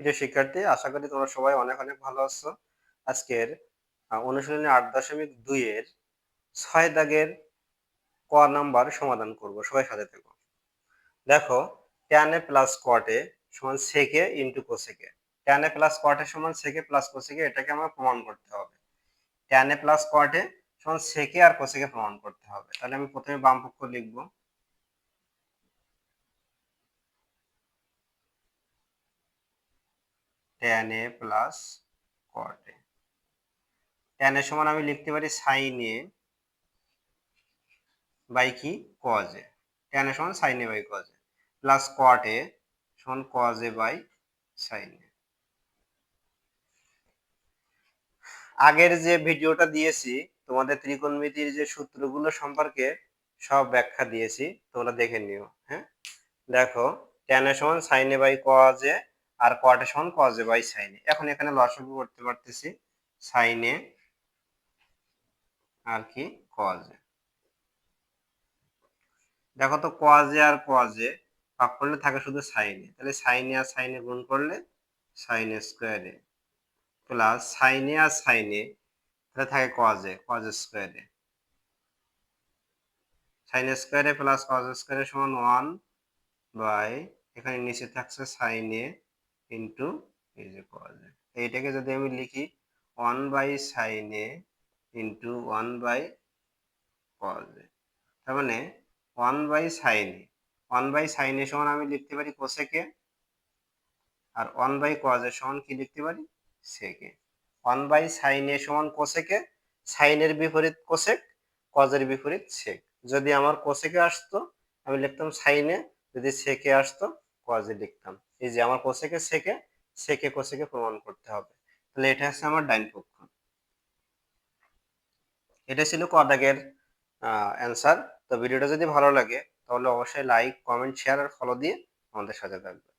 প্রিয় শিক্ষার্থী, আশা করি তোমরা সবাই অনেক অনেক ভালো আছো। আজকের অনুশীলনী আট দশমিক দুইয়ের ছয় দাগের ক নাম্বার সমাধান করব। সবাই সাথে থেকো। দেখো ট্যান এ প্লাস কটে সমান sec into cosec tan A plus কটে সমান সেকে প্লাস কোসেকে এটাকে আমরা প্রমাণ করতে হবে। ট্যান এ প্লাস কটে সমান সেকে আর কোসেকে প্রমাণ করতে হবে। তাহলে আমি প্রথমে বাম পক্ষ লিখব। Tan A plus cot A tan A সমান আমি লিখতে পারি সাইন এ বাই কি? কজ এ ট্যান এ সমান sine A by cos A plus cot A সমান cos A by sine A আগের যে ভিডিওটা দিয়েছি, তোমাদের ত্রিকোণমিতির যে সূত্রগুলো সম্পর্কে সব ব্যাখ্যা দিয়েছি, তোমরা দেখে নিও হ্যাঁ? দেখো ট্যান এ সমান sine A by cos A আর কোয়াটের সমান কজ বাই সাইনে এখন এখানে লসাগু করতে পারতেছি সাইনে আর কি কজ দেখো তো কজে আর কজে ভাগ করলে থাকে শুধু সাইনে তাহলে সাইনে আর সাইনে গুণ করলে সাইনে স্কোয়ারে প্লাস সাইনে আর সাইনে তাহলে থাকে কজে কজ স্কোয়ারে সাইন স্কোয়ারে প্লাস কজ স্কোয়ারে সমান ওয়ান বাই এখানে নিচে থাকছে সাইনে ইন্টু এই যে পাওয়া যায় এইটাকে যদি আমি লিখি one by sine A into one by cos A তার মানে one by sine A one by sine A সমান আমি লিখতে পারি কোসেকে আর ওয়ান বাই কজ এ সমান কি লিখতে পারি? সেকে ওয়ান বাই সাইন এ সমান কোসেকে সাইনের বিপরীত কোসেক কজের বিপরীত সেক যদি আমার কোসেকে আসতো, আমি লিখতাম সাইনে যদি সেকে আসতো কজে লিখতাম এই যে আমার কোসেকে সেকে সেকে কোসেকে প্রমাণ করতে হবে। তাহলে এটা হচ্ছে আমার ডাইন পক্ষ এটা ছিল কদাগের অ্যান্সার তো ভিডিওটা যদি ভালো লাগে, তাহলে অবশ্যই লাইক কমেন্ট শেয়ার আর ফলো দিয়ে আমাদের সাথে থাকবে